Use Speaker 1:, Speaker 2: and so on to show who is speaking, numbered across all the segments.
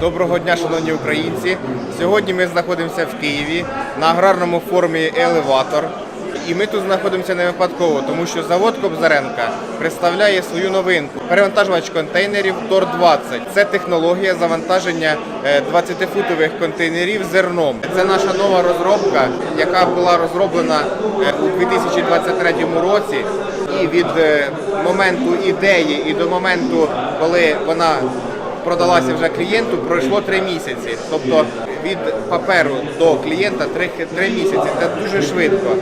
Speaker 1: Доброго дня, шановні українці. Сьогодні ми знаходимося в Києві на аграрному форумі Елеватор. І ми тут знаходимося не випадково, тому що завод Кобзаренка представляє свою новинку перевантажувач контейнерів ТОР-20. Це технологія завантаження е, 20-футових контейнерів зерном. Це наша нова розробка, яка була розроблена е, у 2023 році. І від е, моменту ідеї і до моменту, коли вона продалася вже клієнту, пройшло три місяці. Тобто від паперу до клієнта три, три місяці. Це дуже швидко.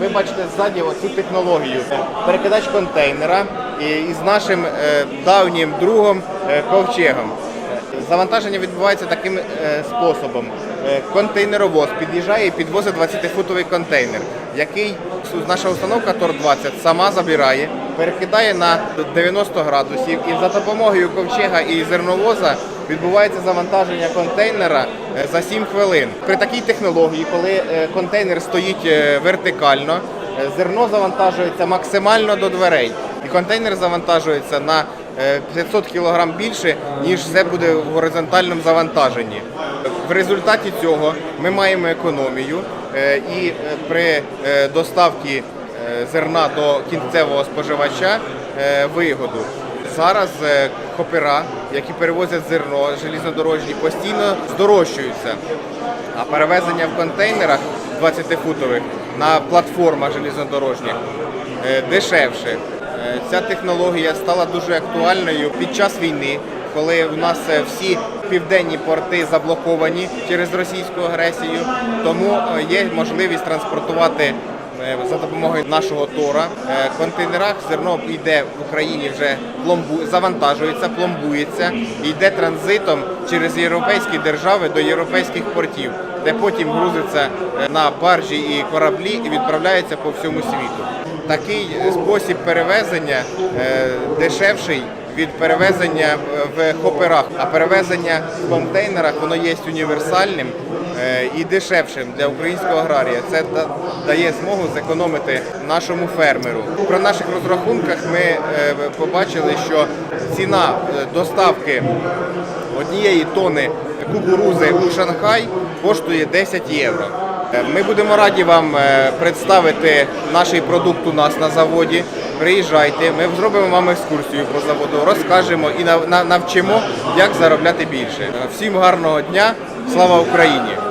Speaker 1: Ви, бачите ззаді оцю технологію. Перекидач контейнера із нашим е, давнім другом е, ковчегом. Завантаження відбувається таким е, способом. Е, Контейнеровоз під'їжджає і підвозить 20-футовий контейнер, який наша установка ТОР-20 сама забирає, перекидає на 90 градусів і за допомогою ковчега і зерновоза відбувається завантаження контейнера е, за 7 хвилин. При такій технології, коли контейнер стоїть вертикально, зерно завантажується максимально до дверей. І контейнер завантажується на 500 кг більше, ніж це буде в горизонтальному завантаженні. В результаті цього ми маємо економію е, і е, при е, доставці е, зерна до кінцевого споживача е, вигоду. Зараз е, хопера, які перевозять зерно желізнодорожні, постійно здорожчуються. А перевезення в контейнерах 20-футових на платформах желізнодорожніх е, дешевше. Е, Ця технологія стала дуже актуальною під час війни, коли у нас е, всі південні порти заблоковані через російську агресію. Тому е, є можливість транспортувати за допомогою нашого тора. В контейнерах зерно йде в Україні вже пломбу... завантажується, пломбується йде транзитом через європейські держави до європейських портів, де потім грузиться е, на баржі і кораблі і відправляється по всьому світу. Такий е, спосіб перевезення е, дешевший від перевезення в хоперах, а перевезення в контейнерах воно є універсальним і дешевшим для українського аграрія. Це дає змогу зекономити нашому фермеру. При наших розрахунках ми побачили, що ціна доставки однієї тони кукурузи у Шанхай коштує 10 євро. Е, Ми будемо раді вам е, представити наш продукт у нас на заводі. Приїжджайте, ми зробимо вам екскурсію про заводу, розкажемо і навчимо, як заробляти більше. Всім гарного дня, слава Україні!